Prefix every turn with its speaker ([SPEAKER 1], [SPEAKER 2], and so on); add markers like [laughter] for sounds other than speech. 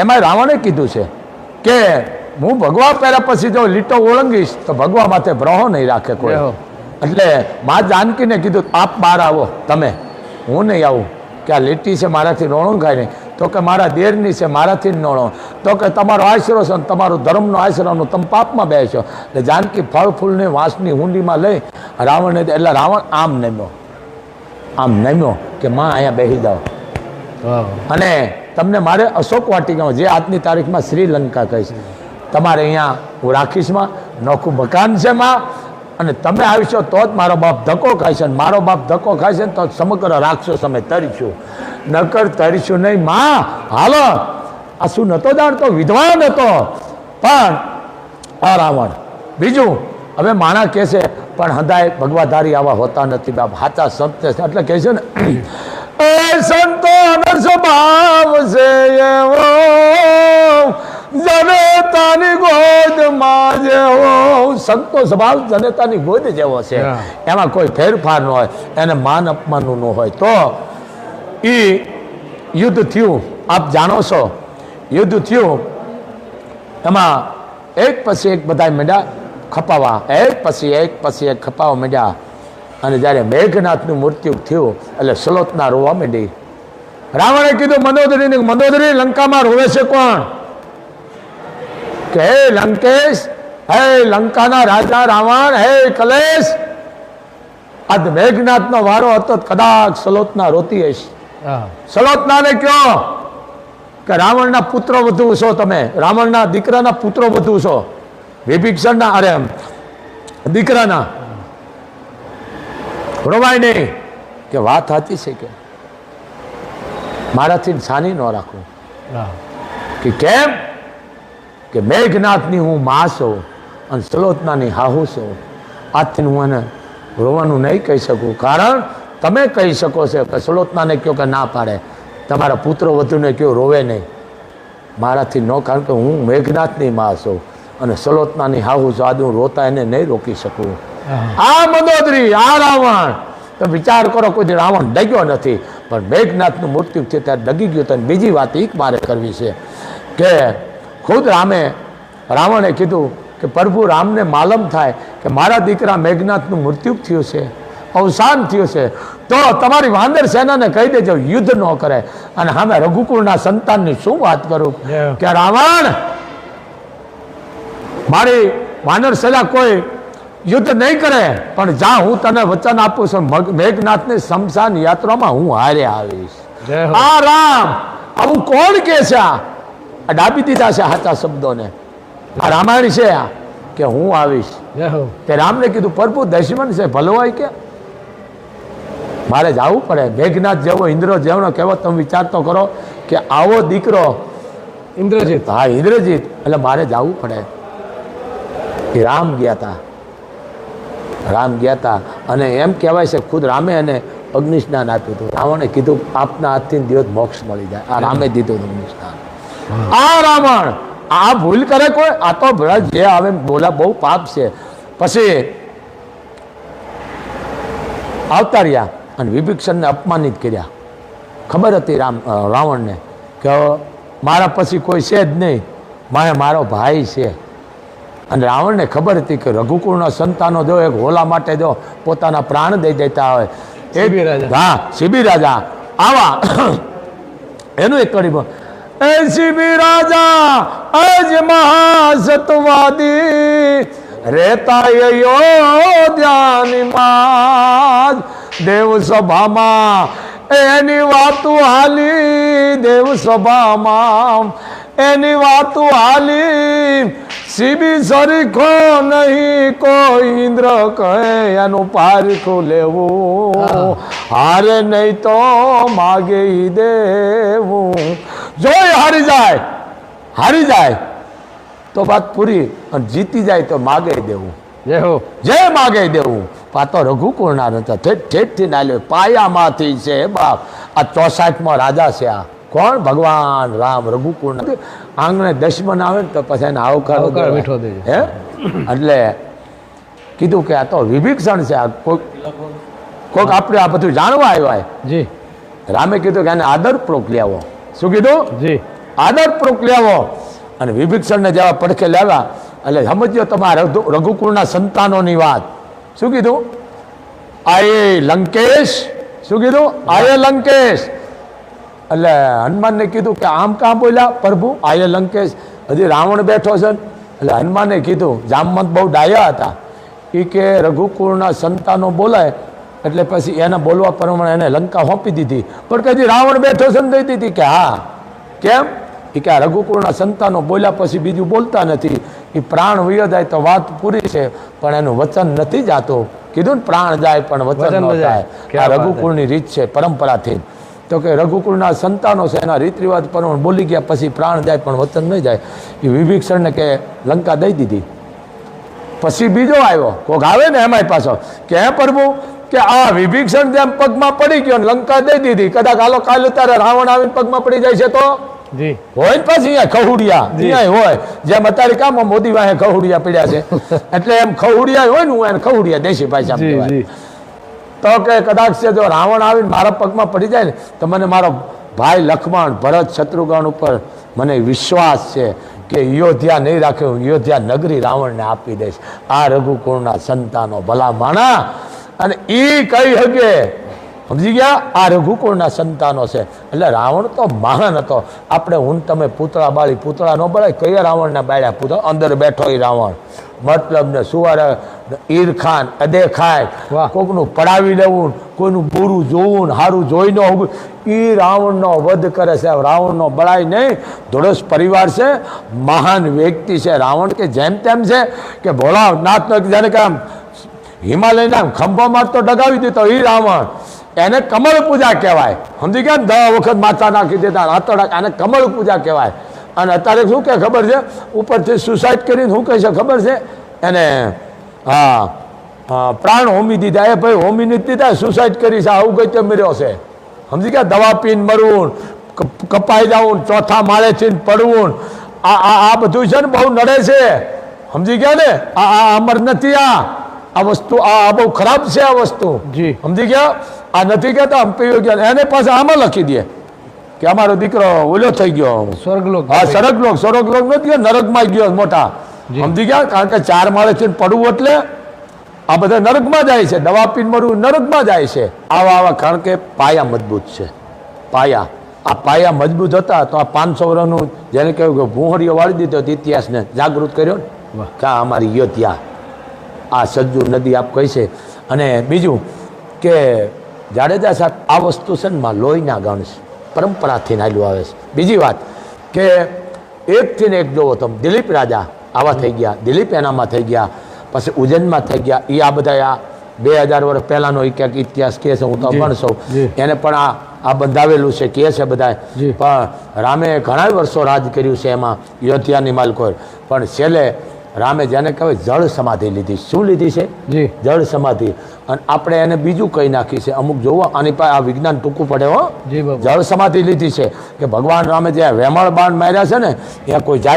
[SPEAKER 1] એમાં રાવણે કીધું છે કે હું ભગવા પહેર્યા પછી જો લીટો ઓળંગીશ તો ભગવા માથે બ્રહો નહીં રાખે કોઈ. એટલે મા જાનકીને કીધું આપ બહાર આવો તમે. હું નહીં આવું. કે આ લીટી છે મારાથી રોણુંગાય નહીં. તો કે મારા દેરની છે મારાથી જ નોણો. તો કે તમારો આશરો છે ને તમારો ધર્મનો આશરોનો તમે પાપમાં બેસો એટલે જાનકી ફળ ફૂલની વાંસની હુંડીમાં લઈ રાવણને એટલે રાવણ આમ નમ્યો. આમ નમ્યો કે માં અહીંયા બેસી જાઓ. અને તમને મારે અશોક વાટિકામાં, જે આજની તારીખમાં શ્રીલંકા કહીશ તમારે અહીંયા હું રાખીશમાં, નોખું મકાન છે માં, અને તમે આવીશો તો જ મારો બાપ ધક્કો ખાય છે મારો બાપ ધક્કો છે, ને તો સમગ્ર રાક્ષસ અમે તરીશું. નકર તરીશું નહીં, માં, હાલો. આ શું નહોતો જાણતો? વિદ્વાન હતો પણ, આ રાવણ. બીજું, હવે માણા કહે છે, પણ હદાય ભગવાધારી આવા હોતા નથી બાપ, હાચા સંત એટલે કહે છે ને [clears throat] સ્વભાવ છે એવો જનતાની ગોદમાં જેવો સંતો સ્વભાવ જનતાની ગોદ જેવો છે. એમાં કોઈ ફેરફાર ન હોય એને માન અપમાનનું ન હોય. તો એ યુદ્ધ થયું. આપ જાણો છો યુદ્ધ થયું. એમાં એક પછી એક બધા મેળ્યા ખપાવા. એક પછી એક પછી એક ખપાવા મેળ્યા અને જ્યારે મેઘનાથનું મૃત્યુ થયું એટલે સલોતના રોવા માંડી. રાવણે કીધું મંદોદરી મંદોદરી લંકામાં રોવે છે કોણ? કે હે લંકેશ હે લંકાના રાજા રાવણ હે કલેશ. આજ મેઘનાથનો વારો હતો કદાચ સલોતના રોતી હશે.
[SPEAKER 2] હા.
[SPEAKER 1] સલોતનાને કયો કે રાવણના પુત્ર વધુ છો તમે રાવણના દીકરાના પુત્રો વધુ છો. વિભીક્ષણના અરે દીકરાના. રોવાય નહીં કે વાત સાચી છે કે? મારાથી સાની ન રાખું. કે કેમ? કે મેઘનાથની હું મા છું અને સલોતનાની હાહુ છું. આજથી હું એને રોવાનું નહીં કહી શકું. કારણ તમે કહી શકો છો કે સલોતનાને કહો કે ના પાડે. તમારા પુત્રો વધુને કહો રોવે નહીં. મારાથી ન કારણ કે હું મેઘનાથની મા છું અને સલોતનાની હાહુ છું આજે હું રોતા એને નહીં રોકી શકું. આ મદોદરી આ રાવણ. તો વિચાર કરો કોઈ રાવણ ડગ્યો નથી. પણ મેઘનાથનું મૃત્યુ છે ત્યારે ડગી ગયું તો અને બીજી વાત એક મારે કરવી છે કે ખુદ રામે રાવણે કીધું કે પ્રભુ રામને માલમ થાય કે મારા દીકરા મેઘનાથનું મૃત્યુ થયું છે અવસાન થયું છે તો તમારી વાંદર સેનાને કહી દેજો યુદ્ધ ન કરે. અને સામે રઘુકુળના સંતાનની શું વાત કરું. કે રાવણ મારી વાનર સેના કોઈ યુદ્ધ નહીં કરે પણ જા હું તને વચન આપું છું. મગ- મેઘનાથની શમશાન યાત્રામાં હું હારે આવીશ. આ રામ આવું કોણ કે છે આ? ડાબી દીધા છે સાચા શબ્દોને. આ રામાયણ છે આ કે હું આવીશ. તે રામને કીધું પ્રભુ દશમન છે ભલો હોય કે? મારે જવું પડે. મેઘનાથ જેવો ઇન્દ્ર જેવનો કહેવો તમે વિચાર તો કરો કે આવો દીકરો
[SPEAKER 2] ઇન્દ્રજીત.
[SPEAKER 1] હા ઇન્દ્રજીત. એટલે મારે જવું પડે. રામ ગયા હતા રામ ગયા હતા અને એમ કહેવાય છે ખુદ રામે એને અગ્નિ સ્નાન આપ્યું હતું. રાવણે કીધું આપના હાથથી દિવસ મોક્ષ મળી જાય. આ રામે દીધું અગ્નિ સ્નાન આ રાવણ આ ભૂલ કરે કોઈ? આ તો જે આવે બોલા બહુ પાપ છે. પછી આવતા રહ્યા અને વિભીક્ષણને અપમાનિત કર્યા. ખબર હતી રામ રાવણને કે મારા પછી કોઈ છે જ નહીં. મારે મારો ભાઈ છે. અને રાવણને ખબર હતી કે રઘુકુળના સંતાનો જો એક હોલા માટે જો પોતાના પ્રાણ દઈ દેતા હોય.
[SPEAKER 2] બી રાજા.
[SPEAKER 1] હા શિબી રાજા. આવા એનું એક કડી એ શિબી રાજા અજ મહાસતવાદી રેતા અયોધ્યાની માજ. દેવ સભામાં એની વાતો હાલી દેવ સભામાં એની વાતો હાલી સીબી સરીખો નહીં કોઈ ઇન્દ્ર કહે એનું પારીખું લેવું. હારે નહીં તો માગે દેવું. જોઈ હારી જાય હારી જાય. તો વાત પૂરી અને જીતી જાય તો માગે દેવું. જે માગે દેવું. પાતો રઘુકુળના નતા ઠેઠ ઠેઠથી નાલ્યો. પાયામાંથી છે બાપ. આ ચોસાઠમાં રાજા છે આ. કોણ? ભગવાન રામ રઘુકુળ. આંગણે દશમન આવે ને તો પછી એને આવકાર
[SPEAKER 2] મીઠો દે
[SPEAKER 1] હે? એટલે કીધું કે આ તો વિભીક્ષણ છે. આ કોઈક કોઈક આપણે આ બધું જાણવા આવ્યા
[SPEAKER 2] જી.
[SPEAKER 1] રામે કીધું કે એને આદરપૂર્વક લઈ આવો. શું કીધું?
[SPEAKER 2] જી.
[SPEAKER 1] આદરપૂર્વક લેવો અને વિભીક્ષણને જેવા પડખે લેવા એટલે સમજ્યો તમારા રઘુ રઘુકુળના સંતાનોની વાત. શું કીધું? આયે લંકેશ. શું કીધું? આયે લંકેશ. એટલે હનુમાનને કીધું કે આમ કાં બોલ્યા પ્રભુ આયે લંકેશ હજી રાવણ બેઠો છે એટલે હનુમાને કીધું જામવંત બહુ ડાયા હતા. એ કે રઘુકુળના સંતાનો બોલાય એટલે પછી એને બોલવા પ્રમાણે એને લંકા સોંપી દીધી. પણ કે હજી રાવણ બેઠો છે ને દઈ દીધી કે હા. કેમ? એ કે આ રઘુકુળના સંતાનો બોલ્યા પછી બીજું બોલતા નથી. એ પ્રાણ વયો જાય તો વાત પૂરી છે પણ એનું વચન નથી જાતું. કીધું ને પ્રાણ જાય પણ વચન ન
[SPEAKER 2] ન જાય.
[SPEAKER 1] આ રઘુકુળની રીત છે પરંપરાથી તો કે રઘુકુળના સંતાનો છે એના રીત રિવાજ પ્રમાણે બોલી ગયા પછી પ્રાણ જાય પણ વતન નહીં જાય. એ વિભીક્ષણને કે લંકા દઈ દીધી. પછી બીજો આવ્યો કોક આવે ને એમાંય પાછો કે હે પ્રભુ કે આ વિભીક્ષણ જેમ પગમાં પડી ગયો લંકા દઈ દીધી કદાચ હાલો કાલે તારે રાવણ આવીને પગમાં પડી જાય છે તો? હોય ને પછી અહીંયા ખહુડિયા અહીંયા હોય. જેમ અત્યારે કામ મોદી વાહે ખહુડિયા પડ્યા છે. [laughs] એટલે એમ ખહુડિયા હોય ને હું એને ખહુડિયા દેશી ભાષા તો કે કદાચ છે જો રાવણ આવીને મારા પગમાં પડી જાય ને, તો મને મારો ભાઈ લખમણ, ભરત, શત્રુઘ્ન ઉપર મને વિશ્વાસ છે કે અયોધ્યા નહીં રાખે, હું અયોધ્યા નગરી રાવણને આપી દઈશ. આ રઘુકુળના સંતાનો ભલા માણા અને એ કઈ હગે સમજી ગયા? આ રઘુકુળના સંતાનો છે. એટલે રાવણ તો મહાન હતો. આપણે હું તમે પૂતળા બાળી પૂતળા ન બળાય કયા રાવણના બાળ્યા પૂતળા? અંદર બેઠો એ રાવણ. મતલબ ને સુવાર ઈર ખાન અદે ખાય. કોકનું પડાવી લેવું કોઈનું બુરું જોવું સારું જોઈ ન હોવું. એ રાવણનો વધ કરે છે. રાવણનો બળાય નહીં. ધોળસ પરિવાર છે. મહાન વ્યક્તિ છે રાવણ કે જેમ તેમ છે કે ભોળાનાથનો જાણે કે આમ હિમાલયના ખંભામાં તો ડગાવી દીધો એ રાવણ. એને કમળ પૂજા કહેવાય. સમજી ગયા ને? દ વખત માથા નાખી દેતા રાતોડા એને કમળ પૂજા કહેવાય. અને અત્યારે શું કે ખબર છે? ઉપરથી સુસાઇડ કરીને શું કહે છે ખબર છે? એને હા પ્રાણ હોમી દીધા. એ ભાઈ હોમી નથી દીધા સુસાઇડ કરી છે. આવું કઈ મર્યો છે. સમજી ગયા? દવા પીને મરવું કપ- કપાઈ જવું ચોથા માળે થી પડવું. આ આ આ બધું છે ને બહુ નડે છે. સમજી ગયા ને? આ આ અમર નથી આ. આ વસ્તુ આ બહુ ખરાબ છે આ વસ્તુ.
[SPEAKER 2] જી.
[SPEAKER 1] સમજી ગયા? આ નથી કહેતા ગયા. એને પાછા આમાં લખી દે. કે અમારો દીકરો ઓલો થઈ ગયો.
[SPEAKER 2] સ્વર્ગલોક
[SPEAKER 1] હા સરગલોક સ્વર્ગલોક નથી ગયો નરકમાં ગયો મોટા. સમજી ગયા? કારણ કે ચાર માળે છે પડવું એટલે આ બધા નરકમાં જાય છે. દવા પીને મરવું નરકમાં જાય છે. આવા આવા કારણ કે પાયા મજબૂત છે. પાયા. આ પાયા મજબૂત હતા તો આ પાંચસો વર્ષનું જેને કહ્યું કે ભૂંહરીઓ વાળી દીધો ઇતિહાસને જાગૃત કર્યો ને. કે અમારી યોધ્યા આ સજ્જુ નદી આપ કહી છે. અને બીજું કે જાડેજા સાહેબ આ વસ્તુ છે ને માં લોહીના ગણ છે. પરંપરાથી નાલ્યું આવે છે. બીજી વાત કે એકથી ને એક જોવો તમે દિલીપ રાજા આવા થઈ ગયા દિલીપ એનામાં થઈ ગયા પછી ઉજ્જૈનમાં થઈ ગયા. એ આ બધા આ બે હજાર વર્ષ પહેલાંનો એ ક્યાંક ઇતિહાસ કહે છે હું તો અભણ સૌ એને પણ આ આ બંધાવેલું છે કહે છે બધા પણ રામે ઘણા વર્ષો રાજ કર્યું છે એમાં યોધ્યાની માલકોર પણ છેલ્લે રામે જેને કહેવાય જળ સમાધિ લીધી. શું લીધી છે?
[SPEAKER 2] જી.
[SPEAKER 1] જળ સમાધિ. અને આપણે એને બીજું કહી નાખી છે. અમુક જોવો આની પાસે આ વિજ્ઞાન ટૂંકું પડે હો. જળ સમાધિ લીધી છે કે ભગવાન રામે જે વેમળ બાણ માર્યા છે ને ત્યાં કોઈ જાય